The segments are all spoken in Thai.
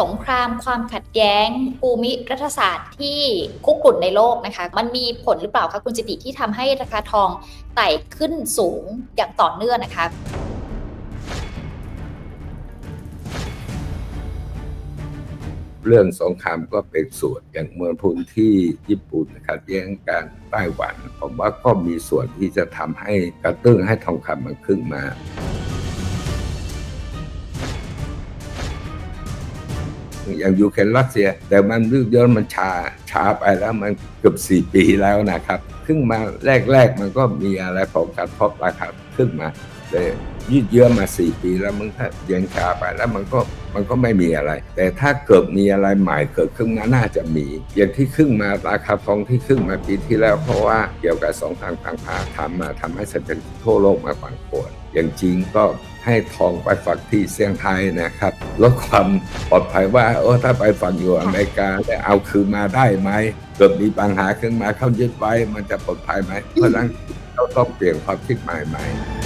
สงครามความขัดแย้งภูมิรัฐศาสตร์ที่คุกรุ่นในโลกนะคะ มันมีผลหรือเปล่าคะคุณจิติที่ทำให้ราคาทองไต่ขึ้นสูงอย่างต่อเนื่องนะคะเรื่องสงครามก็เป็นส่วนอย่างเมืองพุนที่ญี่ปุ่นขัดแย้งกันไต้หวัน ผมว่าก็มีส่วนที่จะทำให้กระตุ้นให้ทองคำมันขึ้นมา อย่างยูเครนรัสเซีย แต่มันยืดเยื้อมันชาช้าไปแล้วมันเกือบสี่ปีแล้วนะครับขึ้นมาแรก ๆ มันก็มีอะไรผลกระทบราคาขึ้นมาแต่ยืดเยื้อมาสี่ปีแล้วมันถ้ายังชาไปแล้วมันก็มันก็ไม่มีอะไร แต่ถ้าเกิดมีอะไรใหม่เกิดขึ้นมาน่าจะมี อย่างที่ขึ้นมาราคาทองที่ขึ้นมาปีที่แล้ว เพราะว่าเกี่ยวกับสองครามกลางพาทำมาทำให้เศรษฐกิจทั่วโลกมาปั่นป่วนอย่างจริงก็ ให้ทองไปฝักที่เซี่ยงไฮ้นะครับลดความปลอดภัยว่าโอ้ถ้าไปฝักอยู่อเมริกาแต่เอาคืนมาได้ไหมเกิดมีปัญหาขึ้นมาเข้ายึดไว้มันจะปลอดภัยไหมเพราะฉะนั้นเราต้องเปลี่ยนความคิดใหม่ๆ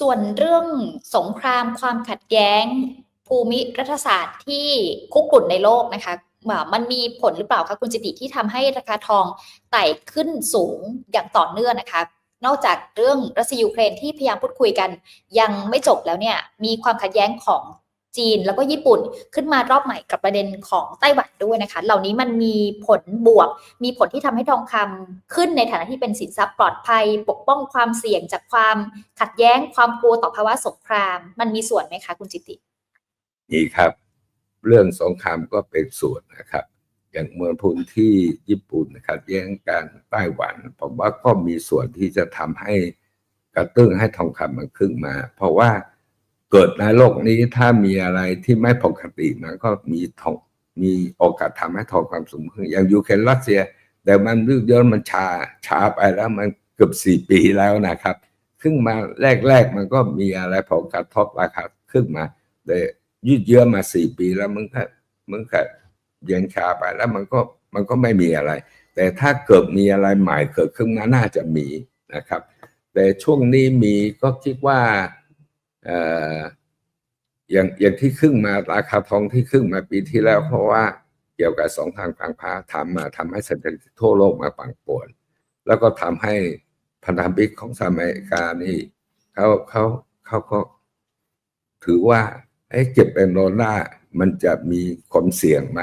ส่วนเรื่องสงครามความขัดแย้ง ภูมิรัฐศาสตร์ที่คุกรุ่นในโลกนะคะมันมีผลหรือเปล่าคะคุณจิติที่ทำให้ราคาทองไต่ขึ้นสูงอย่างต่อเนื่องนะคะนอกจากเรื่องรัสเซียยูเครนที่พยายามพูดคุยกัน ยังไม่จบแล้วเนี่ยมีความขัดแย้งของจีนแล้วก็ญี่ปุ่นขึ้นมารอบใหม่กับประเด็นของไต้หวันด้วยนะคะ เหล่านี้มันมีผลบวก มีผลที่ทำให้ทองคำขึ้นในฐานะที่เป็นสินทรัพย์ปลอดภัย ปกป้องความเสี่ยงจากความขัดแย้งความกลัวต่อภาวะสงคราม มันมีส่วนไหมคะคุณจิติ นี่ครับ เรื่องสงครามก็เป็นส่วนนะครับ อย่างเมืองพุนที่ญี่ปุ่นขัดแย้งกันไต้หวัน ผมว่าก็มีส่วนที่จะทำให้กระตุ้นให้ทองคำมันขึ้นมา เพราะว่าเกิดในโลกนี้ถ้ามีอะไรที่ไม่ปกติมันก็มีทองมีโอกาสทำให้ทองคำสูงขึ้นอย่างยูเครนรัสเซีย แต่มันยืดเยื้อมันชาช้าไปแล้วมันเกือบสี่ปีแล้วนะครับ ขึ้นมาแรกๆมันก็มีอะไรผลกระทบราคาขึ้นมาแต่ ยืดเยื้อมาสี่ปีแล้วมันก็มันก็เย็นชาไปแล้วมันก็มันก็ไม่มีอะไร แต่ถ้าเกิดมีอะไรใหม่เกิดขึ้นมาน่าจะมีนะครับ แต่ช่วงนี้มีก็คิดว่าอย่างอย่างที่ขึ้นมาราคาทองที่ขึ้นมาปีที่แล้ว เพราะว่าเกี่ยวกับสองทางกลางพาทำมาทำให้เศรษฐกิจทั่วโลกมาปั่นป่วน แล้วก็ทำให้พันธมิตรของสหรัฐอเมริกานี่เขาเขาเขาก็ถือว่า ไอ้เก็บเป็นโลล่ามันจะมีความเสี่ยงไหม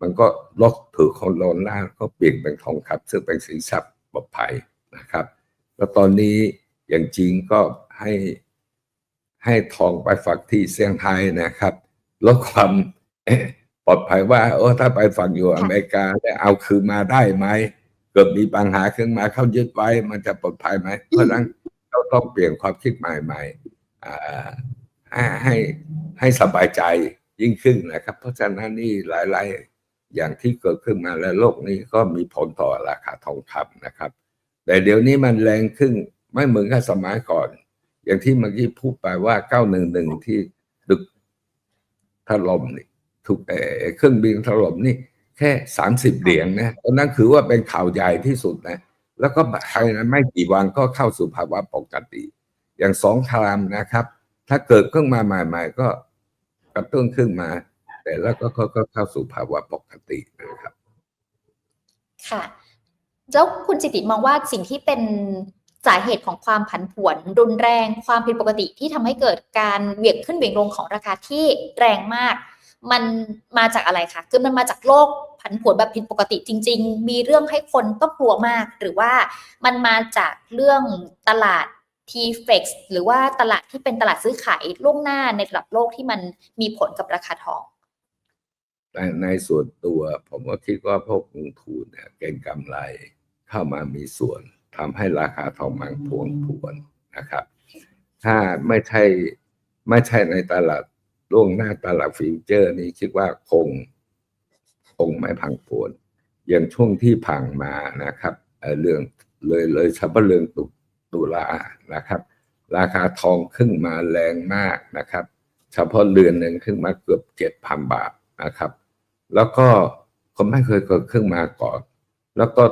มันก็ลดถือของโลล่าก็เปลี่ยนเป็นทองคำซึ่งเป็นสินทรัพย์ปลอดภัยนะครับ แล้วตอนนี้อย่างจริงก็ให้ให้ทองไปฝักที่เซี่ยงไฮ้นะครับ ลดความปลอดภัยว่าโอ้ถ้าไปฝักอยู่อเมริกาแต่เอาคืนมาได้ไหมเกิดมีปัญหาขึ้นมาเขายึดไว้มันจะปลอดภัยไหมเพราะฉะนั้นเราต้องเปลี่ยนความคิดใหม่ๆอ่า ให้ให้สบายใจยิ่งขึ้นนะครับ เพราะฉะนั้นนี่หลายๆ อย่างที่เกิดขึ้นมาและโลกนี้ก็มีผลต่อราคาทองคำนะครับ แต่เดี๋ยวนี้มันแรงขึ้นไม่เหมือนกับสมัยก่อน อย่างที่เมื่อกี้พูดไปว่า 911 ที่ดึกถล่มนี่ถูกเอเครื่องบินถล่มนี่แค่ 30 เหรียญนะตอนนั้นคือว่าเป็นข่าวใหญ่ที่สุดนะ แล้วก็ภายในไม่กี่วันก็เข้าสู่ภาวะปกติ อย่างสองครามนะครับ ถ้าเกิดขึ้นมาใหม่ๆก็กระตุ้นขึ้นมา แต่แล้วก็ก็เข้าสู่ภาวะปกตินะครับ ค่ะแล้วคุณจิติมองว่าสิ่งที่เป็นสาเหตุของความผันผวนรุนแรงความผิดปกติที่ทำให้เกิดการเหวี่ยงขึ้นเหวี่ยงลงของราคาที่แรงมาก มันมาจากอะไรคะคือมันมาจากโลกผันผวนแบบผิดปกติจริง ๆ มีเรื่องให้คนต้องกลัวมาก หรือว่ามันมาจากเรื่องตลาด t f e x หรือว่าตลาดที่เป็นตลาดซื้อขายล่วงหน้าในระดับโลกที่มันมีผลกับราคาทอง แต่ในส่วนตัวผมก็คิดว่าพวกลงทุนเนี่ยเก่งกำไรเข้ามามีส่วนทำให้ราคาทองมันพวงพวนนะครับ ถ้าไม่ใช่ไม่ใช่ในตลาดล่วงหน้าตลาดฟิวเจอร์ นี่คิดว่าคงคงไม่พังพวนอย่างช่วงที่ผ่านมานะครับเเรื่องเลยเลยเฉพาะเรื่องตุ ตุลานะครับ ราคาทองขึ้นมาแรงมากนะครับ เฉพาะเรือนหนึ่งขึ้นมาเกือบเจ็ดพันบาทนะครับ แล้วก็ก็ไม่เคยเกิดขึ้นมาก่อน แล้วก็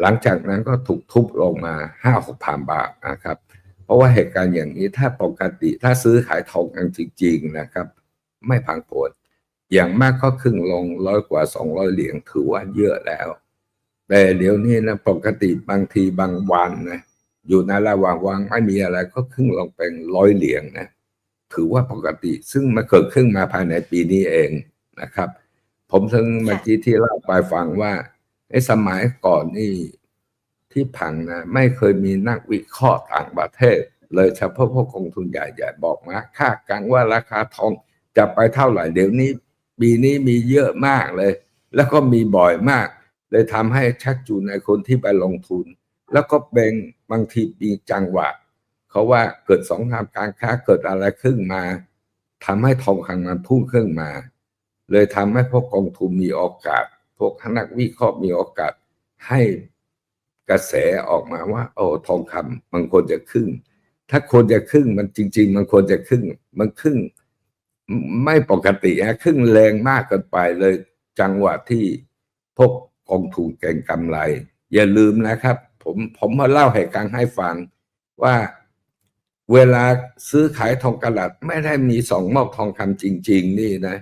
หลังจากนั้นก็ถูกทุบลงมาห้าหกพันบาทนะครับ เพราะว่าเหตุการณ์อย่างนี้ถ้าปกติถ้าซื้อขายทองกันจริง ๆนะครับ ไม่พังผลอย่างมากก็ครึ่งลงร้อยกว่าสองร้อยเหรียญถือว่าเยอะแล้ว แต่เดี๋ยวนี้นะปกติบางทีบางวันนะ อยู่ในระหว่างวางไม่มีอะไรก็ครึ่งลงเป็นร้อยเหรียญนะถือว่าปกติซึ่งมันเกิดขึ้นมาภายในปีนี้เองนะครับ ผมถึงเมื่อกี้ที่เล่าไปฟังว่าไอ้สมัยก่อนนี่ที่ผังนะไม่เคยมีนักวิเคราะห์ต่างประเทศ เลยเฉพาะพวกกองทุนใหญ่ๆบอกมาคาดการ์ว่าราคาทองจะไปเท่าไหร่เดี๋ยวนี้ปีนี้มีเยอะมากเลย แล้วก็มีบ่อยมาก เลยทำให้ชักจูงในคนที่ไปลงทุน แล้วก็เป็นบางทีมีจังหวะเขาว่าเกิดสองทางการค้าเกิดอะไรขึ้นมาทำให้ทองคำมันพุ่งขึ้นมา เลยทำให้พวกกองทุนมีโอกาส พวกนักวิเคราะห์มีโอกาสให้กระแสออกมาว่า โอ้ทองคำมันควรจะขึ้น ถ้าควรจะขึ้นมันจริง ๆ มันควรจะขึ้นมันขึ้นไม่ปกติฮะขึ้นแรงมากเกินไปเลยจังหวะที่พวกกองทุนเก่งกำไร อย่าลืมนะครับ ผมผมมาเล่าเหตุการณ์ให้ฟังว่าเวลาซื้อขายทองกระดัษไม่ได้มีสองมอบทองคำจริง ๆ นี่นะ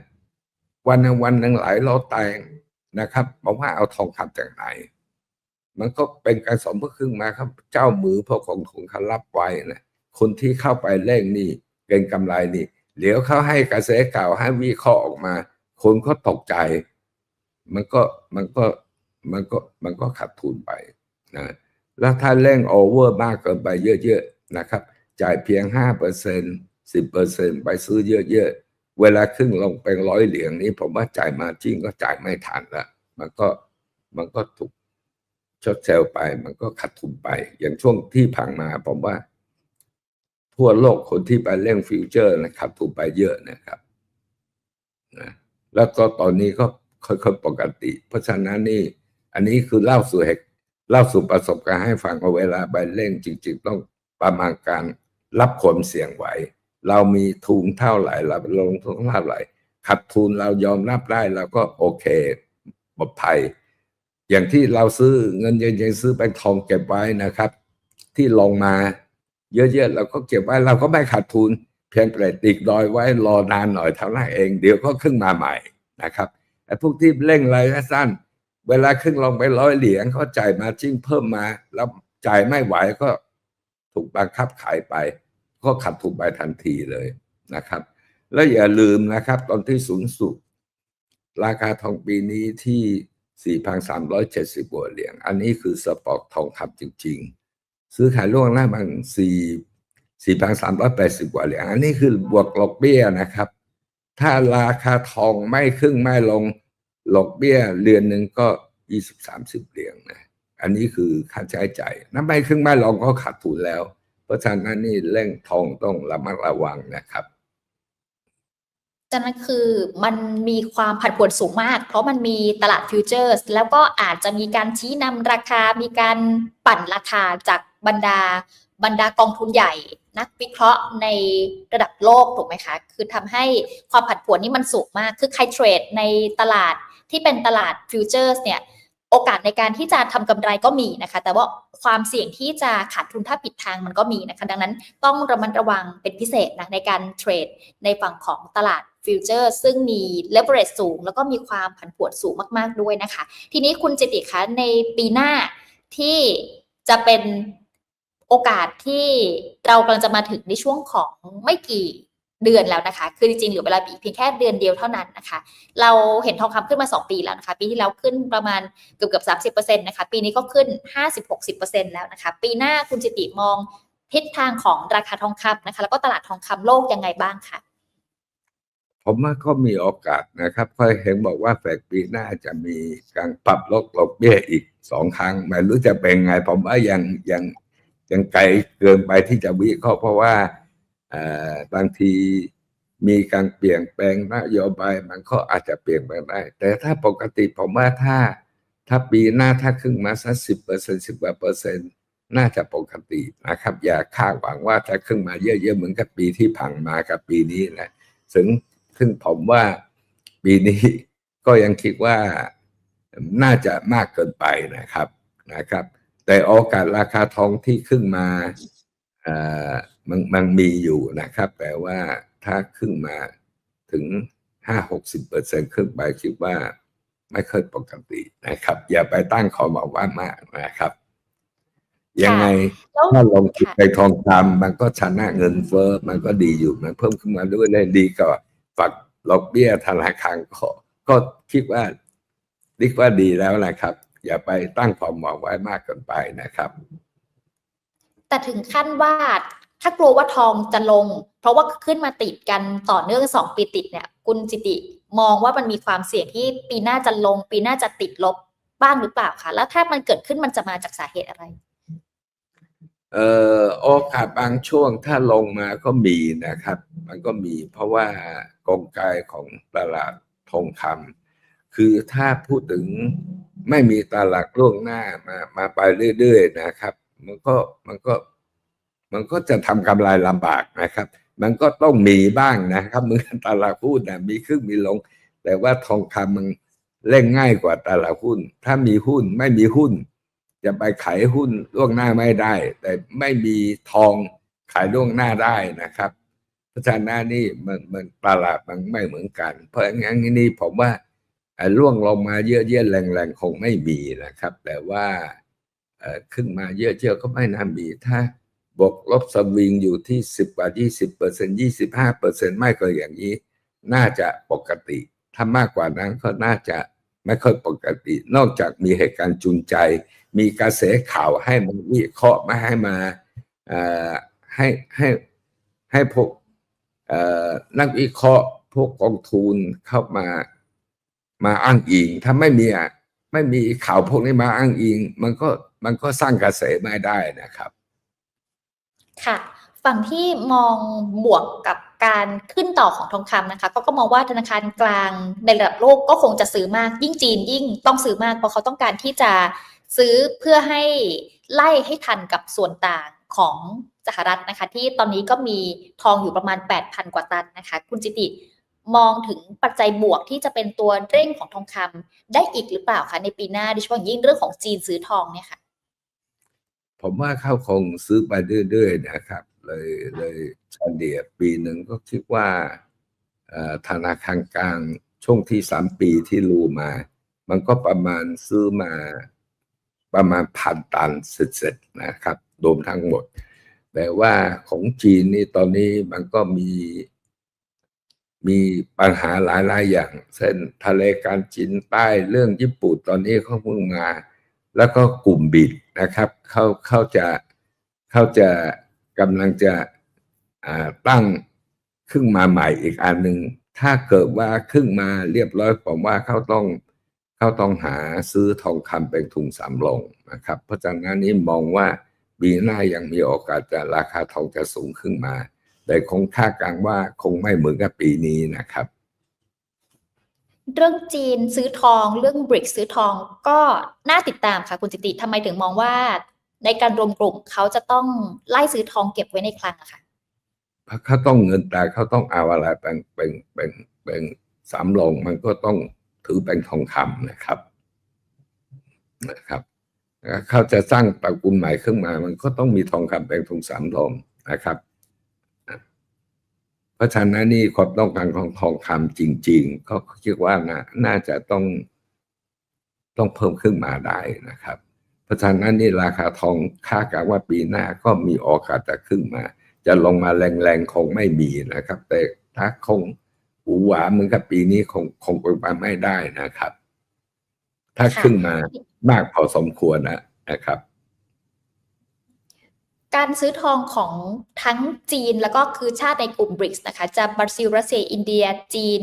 วันนึงวันหนึ่งหลายเราแต่งนะครับบอกว่าเอาทองคำจากไหน มันก็เป็นการสมเพื่อขึ้นมาครับ เจ้ามือพวกกองทุนเขารับไว้นะคนที่เข้าไปเล่งนี่เก่งกำไรนี่เดี๋ยวเขาให้กระแสข่าให้วิเคราะห์ออกมา คนก็ตกใจ มันก็มันก็มันก็มันก็ขาดทุนไปนะ แล้วถ้าเร่งโอเวอร์มากเกินไปเยอะๆนะครับ จ่ายเพียงห้าเปอร์เซ็นสิบเปอร์เซ็นไปซื้อเยอะๆ เวลาขึ้นลงเป็นร้อยเหรียญนี้ ผมว่าจ่ายมาจริงก็จ่ายไม่ทันละ มันก็มันก็ถูกชดเชลไป มันก็ขาดทุนไป อย่างช่วงที่ผ่านมาผมว่า ทั่วโลกคนที่ไปเล่นฟิวเจอร์นะขาดทุนไปเยอะนะครับนะแล้วก็ตอนนี้ก็ค่อยๆปกติ เพราะฉะนั้นนี่ อันนี้คือเล่าสู่เหตุ เล่าสู่ประสบการณ์ให้ฟังว่าเวลาไปเล่นจริงๆ ต้องประมาณการรับความเสี่ยงไหว เรามีทุนเท่าไหร่เราลงทุนเท่าไหร่ขัดทุนเรายอมรับได้เราก็โอเคปลอดภัย อย่างที่เราซื้อเงินเย็นๆซื้อแบงค์ทองเก็บไว้นะครับ ที่ลงมา เยอะๆเราก็เก็บไว้เราก็ไม่ขาดทุน เพียงแต่ติดดอยไว้รอนานหน่อยเท่านั้นเอง เดี๋ยวก็ขึ้นมาใหม่นะครับไอ้พวกที่เร่งระยะสั้น เวลาขึ้นลงไปร้อยเหรียญเขาจ่ายมาจิ้งเพิ่มมา แล้วจ่ายไม่ไหวก็ถูกบังคับขายไป ก็ขาดทุนไปทันทีเลยนะครับ แล้วอย่าลืมนะครับ ตอนที่สูงสุดราคาทองปีนี้ที่ 4,370กว่าเหรียญอันนี้คือสปอร์ตทองคำจริง ๆ ซื้อขายล่วงหน้ามัน4 4,380กว่าเหรียญอันนี้คือบวกลบเบี้ยนะครับ ถ้าราคาทองไม่ขึ้นไม่ลง หลอกเบี้ยเรือนหนึ่งก็ยี่สิบสามสิบเหรียญนะอันนี้คือค่าใช้จ่ายน้ำไม่ขึ้นไม่ลงก็ขาดทุนแล้ว เพราะฉะนั้นนี่เร่งทองต้องระมัดระวังนะครับดังนั้นคือมันมีความผันผวนสูงมาก เพราะมันมีตลาดฟิวเจอร์สแล้วก็อาจจะมีการชี้นำราคา มีการปั่นราคาจากบรรดา บรรดากองทุนใหญ่ นักวิเคราะห์ในระดับโลกถูกไหมคะ คือทำให้ความผันผวนนี่มันสูงมาก คือใครเทรดในตลาด ที่เป็นตลาดฟิวเจอร์สเนี่ยโอกาสในการที่จะทำกำไรก็มีนะคะ แต่ว่าความเสี่ยงที่จะขาดทุนถ้าผิดทางมันก็มีนะคะ ดังนั้นต้องระมัดระวังเป็นพิเศษนะในการเทรดในฝั่งของตลาดฟิวเจอร์ซึ่งมี leverage สูง แล้วก็มีความผันผวนสูงมาก ๆ ด้วยนะคะ ทีนี้คุณจิติคะในปีหน้าที่จะเป็นโอกาสที่เรากำลังจะมาถึงในช่วงของไม่กี่ เดือนแล้วนะคะ คือจริงๆเหลือเวลาอีกเพียงแค่เดือนเดียวเท่านั้นนะคะ เราเห็นทองคำขึ้นมา 2 ปีแล้วนะคะ ปีที่แล้วขึ้นประมาณเกือบเกือบสามสิบเปอร์เซ็นต์นะคะ ปีนี้ก็ขึ้นห้าสิบหกสิบเปอร์เซ็นต์แล้วนะคะ ปีหน้าคุณจิติมองทิศทางของราคาทองคำนะคะ แล้วก็ตลาดทองคำโลกยังไงบ้างคะผมว่าก็มีโอกาสนะครับค่อยเห็นบอกว่าแฝกปีหน้าจะมีการปรับลดดอกเบี้ยอีกสองครั้ง ไม่รู้จะเป็นไง ผมว่ายังยังยังไกลเกินไปที่จะวิเคราะห์เพราะว่า บางทีมีการเปลี่ยนแปลงนโยบายมันก็อาจจะเปลี่ยนแปลงได้ แต่ถ้าปกติผมว่าถ้า ถ้าปีหน้าถ้าขึ้นมาสักสิบเปอร์เซ็นสิบกว่าเปอร์เซ็นต์น่าจะปกตินะครับ อย่าคาดหวังว่าจะขึ้นมาเยอะๆเหมือนกับปีที่ผ่านมากับปีนี้นะถึงซึ่งผมว่าปีนี้ก็ยังคิดว่าน่าจะมากเกินไปนะครับนะครับ แต่โอกาสราคาทองที่ขึ้นมาอ่อ มันมันมีอยู่นะครับ แต่ว่าถ้าขึ้นมาถึงห้าหกสิบเปอร์เซ็นขึ้นไปคิดว่าไม่ค่อยปกตินะครับ อย่าไปตั้งขอบอกว่ามากนะครับ ยังไงแล้วถ้าลงทุนค่ะในทองคำมันก็ชนะเงินเฟ้อมันก็ดีอยู่มันเพิ่มขึ้นมาด้วยได้ดีกว่าฝักดอกเบี้ยธนาคารก็ก็คิดว่าคิดว่าดีแล้วนะครับ อย่าไปตั้งความหวังไว้มากเกินไปนะครับ แต่ถึงขั้นว่า ถ้ากลัวว่าทองจะลง เพราะว่าขึ้นมาติดกันต่อเนื่องสองปีติดเนี่ยคุณจิติมองว่ามันมีความเสี่ยงที่ปีหน้าจะลง ปีหน้าจะติดลบบ้างหรือเปล่าคะแล้วถ้ามันเกิดขึ้นมันจะมาจากสาเหตุอะไร เอ่อโอกาสบางช่วงถ้าลงมาก็มีนะครับ มันก็มีเพราะว่ากลไกของตลาดทองคำคือถ้าพูดถึงไม่มีตลาดล่วงหน้ามามาไปเรื่อยๆนะครับ มันก็มันก็ มันก็จะทำกำไรลำบากนะครับ มันก็ต้องมีบ้างนะครับเหมือนตลาดหุ้นนะมีขึ้นมีลง แต่ว่าทองคำมันเล่นง่ายกว่าตลาดหุ้น ถ้ามีหุ้นไม่มีหุ้น จะไปขายหุ้นล่วงหน้าไม่ได้ แต่ไม่มีทองขายล่วงหน้าได้นะครับเพราะฉะนั้นนี่มันมันตลาดมันไม่เหมือนกัน เพราะงั้นนี่ผมว่าล่วงลงมาเยอะๆแรงๆคงไม่มีนะครับ แต่ว่าขึ้นมาเยอะๆก็ไม่น่ามีถ้า บวกลบสวิงอยู่ที่สิบกว่ายี่สิบเปอร์เซ็นยี่สิบห้าเปอร์เซ็นไม่เกินอย่างนี้ น่าจะปกติ ถ้ามากกว่านั้นก็น่าจะไม่ค่อยปกติ นอกจากมีเหตุการณ์จูงใจ มีกระแสข่าวให้มาวิเคราะห์มาให้มาให้ให้ให้พวกนักวิเคราะห์พวกกองทุนเข้ามามาอ้างอิง ถ้าไม่มีไม่มีข่าวพวกนี้มาอ้างอิง มันก็มันก็สร้างกระแสไม่ได้นะครับ ค่ะฝั่งที่มองบวกกับการขึ้นต่อของทองคำนะคะก็ก็มองว่าธนาคารกลางในระดับโลกก็คงจะซื้อมาก ยิ่งจีนยิ่งต้องซื้อมากเพราะเขาต้องการที่จะซื้อเพื่อให้ไล่ให้ทันกับส่วนต่างของสหรัฐนะคะ ที่ตอนนี้ก็มีทองอยู่ประมาณ 8,000 กว่าตันนะคะ คุณจิติมองถึงปัจจัยบวกที่จะเป็นตัวเร่งของทองคำได้อีกหรือเปล่าคะในปีหน้าโดยเฉพาะยิ่งเรื่องของจีนซื้อทองเนี่ยค่ะ ผมว่าเขาคงซื้อไปเรื่อยๆนะครับ เลยเลยเฉลี่ยปีหนึ่งก็คิดว่าธนาคารกลางช่วงที่สามปีที่รูมา มันก็ประมาณซื้อมาประมาณพันตันเสร็จๆนะครับรวมทั้งหมด แต่ว่าของจีนนี่ตอนนี้มันก็มีมีปัญหาหลายๆอย่าง เช่นทะเลการจีนใต้เรื่องญี่ปุ่นตอนนี้เขาเพิ่งมา แล้วก็กลุ่มบิดนะครับเขาเขาจะเขาจะกำลังจะตั้งขึ้นมาใหม่อีกอันหนึ่งถ้าเกิดว่าขึ้นมาเรียบร้อยผมว่าเขาต้องเขาต้องหาซื้อทองคำเป็นทุนสำรองนะครับ เพราะฉะนั้นนี้มองว่าปีหน้ายังมีโอกาสจะราคาทองจะสูงขึ้นมา แต่คงคาดการณ์ว่าคงไม่เหมือนกับปีนี้นะครับ เรื่องจีนซื้อทอง เรื่องบริกซื้อทองก็น่าติดตามค่ะคุณจิติทำไมถึงมองว่า ในการรวมกลุ่มเขาจะต้องไล่ซื้อทองเก็บไว้ในคลังอะค่ะเพราะเขาต้องเงินตาเขาต้องเอาอะไรเป็นเป็นเป็นเป็นสามลงมันก็ต้องถือเป็นทองคำนะครับนะครับเขาจะสร้างตระกูลใหม่ขึ้นมา มันก็ต้องมีทองคำเป็นทุนสามลงนะครับ เพราะฉะนั้นนี่ความต้องการของทองคำจริง ๆ ก็คิดว่านะน่าจะต้องต้องเพิ่มขึ้นมาได้นะครับ เพราะฉะนั้นนี่ราคาทองคาดการณ์ว่าปีหน้าก็มีโอกาสจะขึ้นมา จะลงมาแรงๆคงไม่มีนะครับ แต่ถ้าคงหูหวาเหมือนกับปีนี้คงคงเป็นไปไม่ได้นะครับ ถ้าค่ะขึ้นมามากพอสมควรนะนะครับ การซื้อทองของทั้งจีนแล้วก็คือชาติในกลุ่มบริกส์นะคะ จะบราซิลรัสเซียอินเดียจีน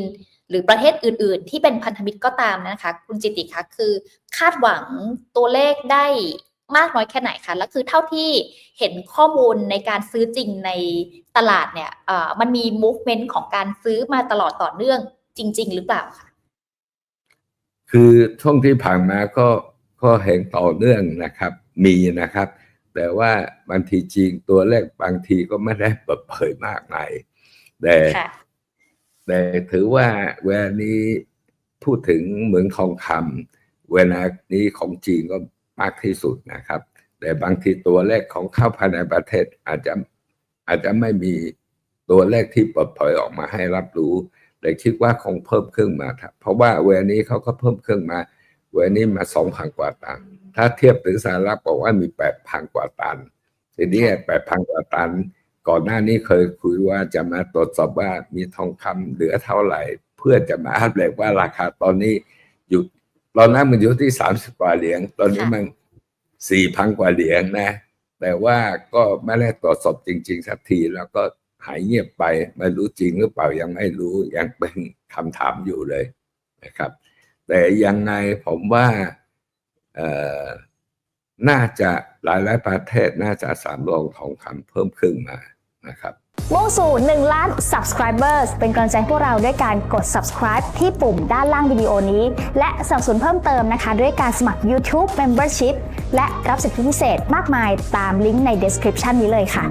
หรือประเทศอื่น ๆ ที่เป็นพันธมิตรก็ตามนะคะ คุณจิติคะคือคาดหวังตัวเลขได้มากน้อยแค่ไหนคะแล้วคือเท่าที่เห็นข้อมูลในการซื้อจริงในตลาดเนี่ยเออมันมี movement ของการซื้อมาตลอดต่อเนื่องจริง ๆ หรือเปล่าคะคือช่วงที่ผ่านมาก็ก็เห็นต่อเนื่องนะครับ มีนะครับ แต่ว่าบางทีจริงตัวเลขบางทีก็ไม่ได้เปิดเผยมากมายแต่ค่ะแต่ถือว่าเวลานี้พูดถึงเหมืองทองคำเวลานี้ของจีนก็มากที่สุดนะครับ แต่บางทีตัวเลขของเข้าภายในประเทศอาจจะอาจจะไม่มีตัวเลขที่เปิดเผยออกมาให้รับรู้ แต่คิดว่าคงเพิ่มขึ้นมาครับเพราะว่าเวลานี้เขาก็เพิ่มขึ้นมา เวลานี้มาสองพันกว่าตัน ถ้าเทียบถึงสหรัฐบอกว่ามีแปดพันกว่าตัน ทีนี้แปดพันกว่าตัน ก่อนหน้านี้เคยคุยว่าจะมาตรวจสอบว่ามีทองคำเหลือเท่าไหร่ เพื่อจะมาอัปเดตว่าราคาตอนนี้อยู่ตอนนั้นมันอยู่ที่สามสิบกว่าเหรียญ ตอนนี้ค่ะมันสี่พันกว่าเหรียญนะ แต่ว่าก็ไม่ได้ตรวจสอบจริง ๆ สักทีแล้วก็หายเงียบไปไม่รู้จริงหรือเปล่ายังไม่รู้ยังเป็นคำถามอยู่เลยนะครับ แต่ยังไงผมว่าน่าจะหลายหลายประเทศน่าจะสามรองทองคำเพิ่มขึ้นมานะครับมุ่งสู่ 1 ล้าน subscribers เป็นกำลังใจให้พวกเราด้วยการกด subscribe ที่ปุ่มด้านล่างวิดีโอนี้ และสนับสนุนเพิ่มเติมนะคะ ด้วยการสมัคร YouTube Membership และรับสิทธิพิเศษมากมายตามลิงก์ใน description นี้เลยค่ะ